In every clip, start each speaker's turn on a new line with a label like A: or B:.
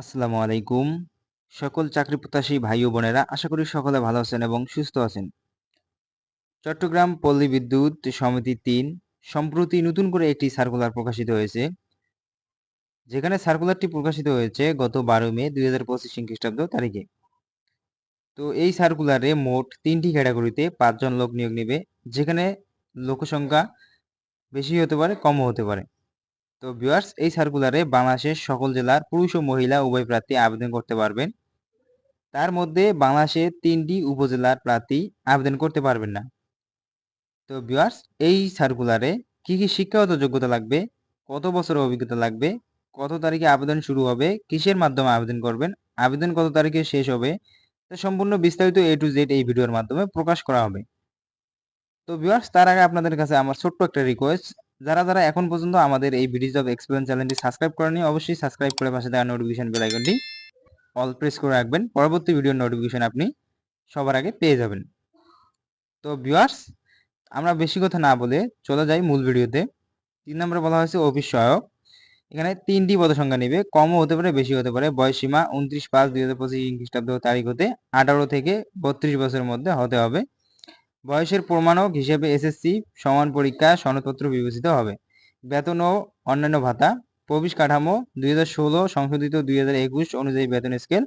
A: আসসালামু আলাইকুম। সকল চাকরি প্রত্যাশী ভাই ও বোনেরা, আশা করি সকলে ভালো আছেন এবং সুস্থ আছেন। চট্টগ্রাম পল্লী বিদ্যুৎ সমিতি তিন সম্প্রতি নতুন করে একটি সার্কুলার প্রকাশিত হয়েছে। যেখানে সার্কুলারটি প্রকাশিত হয়েছে গত বারো মে দুই হাজার পঁচিশ খ্রিস্টাব্দ তারিখে। তো এই সার্কুলারে মোট তিনটি ক্যাটাগরিতে পাঁচজন লোক নিয়োগ নেবে, যেখানে লোকসংখ্যা বেশি হতে পারে, কমও হতে পারে। তো ভিউয়ার্স এই সার্কুলারে বাংলাদেশের সকল জেলার পুরুষ ও মহিলা উভয় প্রার্থী আবেদন করতে পারবেন। তার মধ্যে বাংলাদেশের তিনটি উপজেলার প্রার্থী আবেদন করতে পারবেন না। তো ভিউয়ার্স এই সার্কুলারে কি কি শিক্ষাগত যোগ্যতা লাগবে, কত বছরের অভিজ্ঞতা লাগবে, কত তারিখে আবেদন শুরু হবে, কিসের মাধ্যমে আবেদন করবেন, আবেদন কত তারিখে শেষ হবে, তো সম্পূর্ণ বিস্তারিত এ টু জেড এই ভিডিওর মাধ্যমে প্রকাশ করা হবে। তো ভিউয়ার্স তার আগে আপনাদের কাছে আমার ছোট্ট একটা রিকোয়েস্ট যারা যারা এখন পর্যন্ত আমাদের এই ভিডিওস অফ এক্সপিরিয়েন্স চ্যানেলটি সাবস্ক্রাইব করেনি অবশ্যই সাবস্ক্রাইব করে পাশে দেওয়া নোটিফিকেশন বেল আইকনটি অল প্রেস করে রাখবেন। পরবর্তী ভিডিওর নোটিফিকেশন আপনি সবার আগে পেয়ে যাবেন। তো ভিউয়ার্স আমরা বেশি কথা না বলে চলে যাই মূল ভিডিওতে তিন নম্বরে বলা হয়েছে অফিস সহায়ক। এখানে তিনটি পদসংখ্যা নেবে। কমও হতে পারে বেশি হতে পারে। বয়স সীমা উনত্রিশ পাঁচ দুই হাজার পঁচিশ খ্রিস্টাব্দ তারিখ হতে আঠারো থেকে বত্রিশ বছরের মধ্যে হতে হবে। বয়সের প্রমাণক হিসেবে এসএসসি সমান পরীক্ষা সনদপত্র বিবেচিত হবে। বেতন ও অন্যান্য ভাতা, প্রবেশ কাঠামো, দুই হাজার ষোলো সংশোধিত দুই হাজার একুশ অনুযায়ী বেতন স্কেল,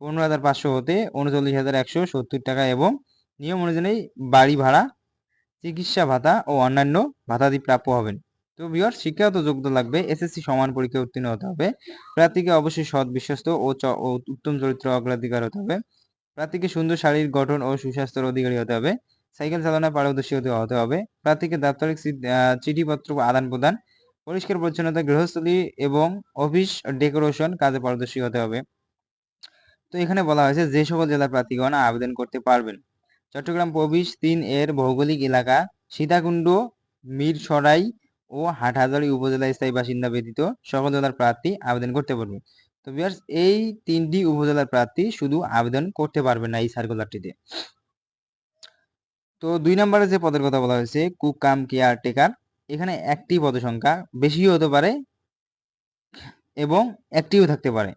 A: পনেরো হাজার পাঁচশো হতে উনচল্লিশ হাজার একশো সত্তর টাকা এবং নিয়ম অনুযায়ী বাড়ি ভাড়া, চিকিৎসা ভাতা ও অন্যান্য ভাতাদি প্রাপ্য হবেন। তো বিহার শিক্ষাগত যোগ্যতা লাগবে এসএসসি সমান পরীক্ষা উত্তীর্ণ হতে হবে। প্রার্থীকে অবশ্যই সৎ বিশ্বস্ত ও উত্তম চরিত্র অগ্রাধিকার হতে হবে। প্রার্থীকে সুন্দর শারীরিক গঠন ও সুস্বাস্থ্যের অধিকারী হতে হবে। সাইকেল চালানোর পারদর্শী হতে হতে হবে। প্রার্থীকে দাপ্তরিক চিঠিপত্র আদান প্রদান, পরিষ্কার পরিচ্ছন্নতা, গৃহস্থলী এবং অফিস ডেকোরেশন কাজে পারদর্শী হতে হবে। তো এখানে বলা হয়েছে যে সকল জেলার প্রার্থীগণ আবেদন করতে পারবেন। চট্টগ্রাম প্রবিশ তিন এর ভৌগোলিক এলাকা সীতাকুণ্ড, মিরসরাই ও হাটহাজারি উপজেলা স্থায়ী বাসিন্দা ব্যতীত সকল জেলার প্রার্থী আবেদন করতে পারবে। তো বিয়ার্স এই তিনটি উপজেলার প্রার্থী শুধু আবেদন করতে পারবে না এই সার্কুলারটিতে তো দুই নম্বরে যে পদের কথা বলা হয়েছে কুক কাম কেয়ার টেকার এখানে একটি পদ সংখ্যা বেশিও হতে পারে এবং একটিও থাকতে পারে।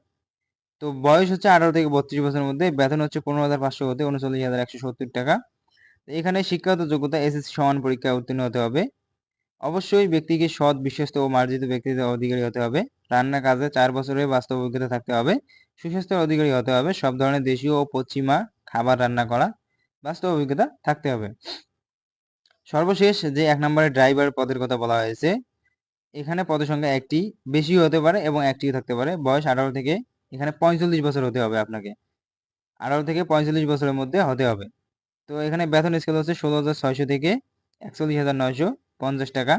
A: তো বয়স হচ্ছে আঠারো থেকে বত্রিশ বছরের মধ্যে, বেতন হচ্ছে পনেরো হাজার পাঁচশো হতে উনচল্লিশ হাজার একশো সত্তর টাকা। এখানে শিক্ষাগত যোগ্যতা এসএসসি সমান পরীক্ষায় উত্তীর্ণ হতে হবে। অবশ্যই ব্যক্তিকে সৎ, বিশ্বস্ত ও মার্জিত ব্যক্তিদের অধিকারী হতে হবে। রান্না কাজে চার বছরের বাস্তব অভিজ্ঞতা থাকতে হবে। সুস্বাস্থ্যের অধিকারী হতে হবে। সব ধরনের দেশীয় ও পশ্চিমা খাবার রান্না করা বাস্তব অভিজ্ঞতা থাকতে হবে। সর্বশেষ যে এক নম্বরে ড্রাইভার পদের কথা বলা হয়েছে, এখানে পদের সংখ্যা একটি বেশিও হতে পারে এবং একটিও থাকতে পারে। বয়স আঠারো থেকে এখানে পঁয়তাল্লিশ বছর হতে হবে আপনাকে। আঠারো থেকে পঁয়তাল্লিশ বছরের মধ্যে হতে হবে। তো এখানে বেতন স্কেল হচ্ছে ষোলো হাজার ছয়শো থেকে একচল্লিশ হাজার নয়শো পঞ্চাশ টাকা।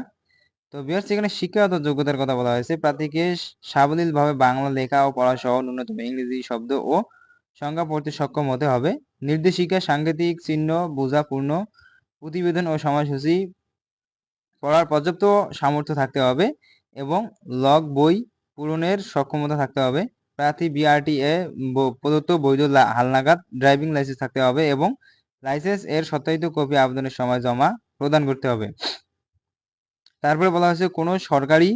A: তো বিহার এখানে শিক্ষাগত যোগ্যতার কথা বলা হয়েছে। প্রার্থীকে সাবলীলভাবে বাংলা লেখা ও পড়া সহ ন্যূনতম ইংরেজি শব্দ ও সংজ্ঞা পড়তে সক্ষম হতে হবে। নির্দেশিকা, সাংকেতিক চিহ্ন, বোঝাপূর্ণ, প্রতিবেদন ও সময়সূচি পড়ার পর্যাপ্ত সামর্থ্য থাকতে হবে এবং লগ বই পূরণের সক্ষমতা থাকতে হবে। প্রার্থী বিআরটিএ প্রদত্ত বৈধ হালনাগাদ ড্রাইভিং লাইসেন্স থাকতে হবে এবং লাইসেন্স এর সত্যায়িত কপি আবেদনের সময় জমা প্রদান করতে হবে। তারপরে বলা হয়েছে কোনো সরকারি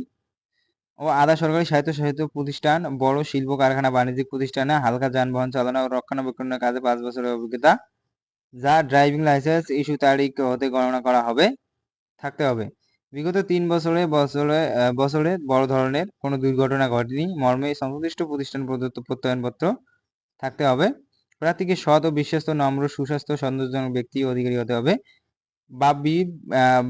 A: ও আধা সরকারি স্বায়ত্তশাসিত প্রতিষ্ঠান, বড় শিল্প কারখানা, বাণিজ্যিক প্রতিষ্ঠানে হালকা যানবাহন চালনা ও রক্ষণাবেক্ষণের কাজে পাঁচ বছরের অভিজ্ঞতা, যা ড্রাইভিং লাইসেন্স ইস্যু তারিখ হতে গণনা করা হবে, থাকতে হবে। বিগত তিন বছরে বছরে বছরে বড় ধরনের কোনো দুর্ঘটনা ঘটেনি। মর্মে সংশ্লিষ্ট প্রতিষ্ঠান প্রদত্ত প্রত্যয়নপত্র থাকতে হবে। প্রার্থীকে সৎ ও বিশ্বস্ত, নম্র, সুস্বাস্থ্য সন্তোষজনক ব্যক্তি অধিকারী হতে হবে। বাপ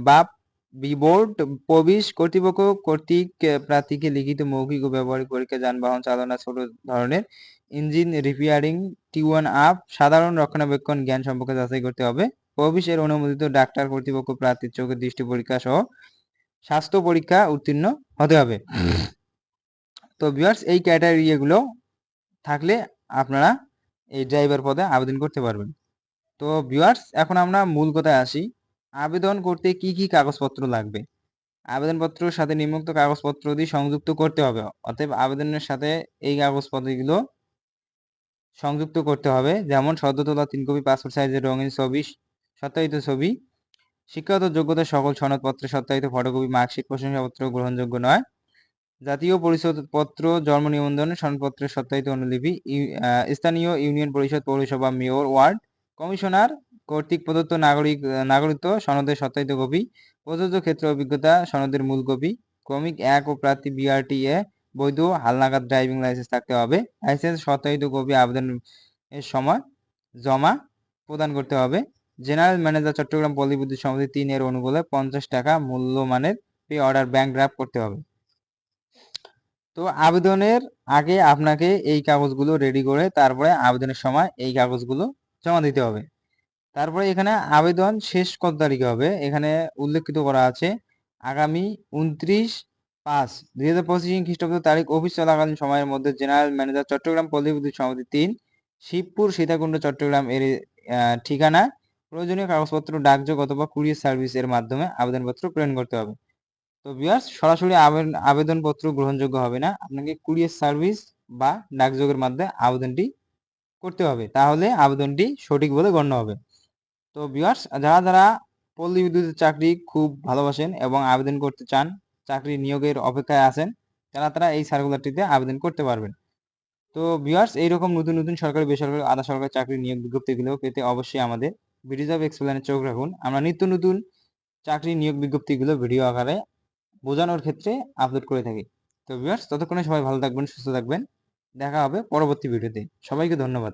A: বাপ বিবোর্ড, প্রবেশ কর্তৃপক্ষ কর্তৃক প্রার্থীকে লিখিত মৌখিক ও ব্যবহারিক পরীক্ষা, যানবাহন চালনা, ছোট ধরনের ইঞ্জিন রিপেয়ারিং, টিউন আপ, সাধারণ রক্ষণাবেক্ষণ জ্ঞান সম্পর্কে যাচাই করতে হবে। প্রবেশের অনুমোদিত ডাক্তার, কর্তৃপক্ষ, প্রার্থীর চোখের দৃষ্টি পরীক্ষা সহ স্বাস্থ্য পরীক্ষা উত্তীর্ণ হতে হবে। তো ভিউয়ার্স, এই ক্যাটাগরিগুলো থাকলে আপনারা এই ড্রাইভার পদে আবেদন করতে পারবেন। তো ভিউয়ার্স, এখন আমরা মূল কথায় আসি। আবেদন করতে কি কি কাগজপত্র লাগবে? আবেদনপত্রের সাথে নিম্নোক্ত কাগজপত্র দিয়ে সংযুক্ত করতে হবে। অতএব আবেদনের সাথে এই কাগজপত্রগুলো সংযুক্ত করতে হবে। যেমন সদ্য তোলা তিন কপি পাসপোর্ট সাইজের রঙিন ছবি, সত্যায়িত ছবি, শিক্ষাগত যোগ্যতা সকল সনদপত্রে, সত্যায়িত ফটোকপি, মার্কশিট, প্রশংসাপত্র গ্রহণযোগ্য নয়। জাতীয় পরিচয়পত্র, জন্ম নিবন্ধন, সনদপত্রের সত্যায়িত অনুলিপি স্থানীয় ইউনিয়ন পরিষদ, পৌরসভা, মেয়র, ওয়ার্ড, কমিশনার কর্তৃক প্রদত্ত নাগরিক নাগরিকত্ব সনদের সত্যায়িত কপি, প্রযোজ্য ক্ষেত্রে অভিজ্ঞতা সনদের মূল কপি, ক্রমিক এক ও প্রার্থী বিআরটি এ বৈধ হালনাগাদ ড্রাইভিং লাইসেন্স থাকতে হবে। লাইসেন্স সত্যায়িত কপি আবেদনের সময় জমা প্রদান করতে হবে। জেনারেল ম্যানেজার চট্টগ্রাম পল্লী সমিতি তিন এর অনুকূলে পঞ্চাশ টাকা মূল্যমানের পে অর্ডার ব্যাংক ড্রাফট করতে হবে। তো আবেদনের আগে আপনাকে এই কাগজগুলো রেডি করে তারপরে আবেদনের সময় এই কাগজগুলো জমা দিতে হবে। তারপরে এখানে আবেদন শেষ কত তারিখে হবে? এখানে উল্লেখিত করা আছে, আগামী উনত্রিশ পাঁচ দুই হাজার পঁচিশ খ্রিস্টাব্দ তারিখ অফিস চলাকালীন সময়ের মধ্যে জেনারেল ম্যানেজার চট্টগ্রাম পল্লী বিদ্যুৎ সমিতি তিন, শিবপুর সীতাকুণ্ড চট্টগ্রাম এর ঠিকানা, প্রয়োজনীয় কাগজপত্র, ডাকযোগ অথবা কুরিয়ার সার্ভিস এর মাধ্যমে আবেদনপত্র প্রেরণ করতে হবে। তো বিয়ার্স সরাসরি আবেদন আবেদনপত্র গ্রহণযোগ্য হবে না, আপনাকে কুরিয়ার সার্ভিস বা ডাকযোগের মাধ্যমে আবেদনটি করতে হবে। তাহলে আবেদনটি সঠিক বলে গণ্য হবে। তো বিয়ার্স যারা যারা পল্লী বিদ্যুতের চাকরি খুব ভালোবাসেন এবং আবেদন করতে চান, চাকরি নিয়োগের অপেক্ষায় আছেন, তারা তারা এই সার্কুলারটিতে আবেদন করতে পারবেন। তো বিয়ার্স এইরকম নতুন নতুন সরকারি, বেসরকারি, আধা সরকারি চাকরি নিয়োগ বিজ্ঞপ্তিগুলো পেতে অবশ্যই আমাদের ভিডিওজ অফ এক্সপ্লেনের চোখ রাখুন। আমরা নিত্য নতুন চাকরি নিয়োগ বিজ্ঞপ্তিগুলো ভিডিও আকারে বোঝানোর ক্ষেত্রে আপলোড করে থাকি। তো ভিউয়ার্স ততক্ষণে সবাই ভালো থাকবেন, সুস্থ থাকবেন। দেখা হবে পরবর্তী ভিডিওতে সবাইকে ধন্যবাদ।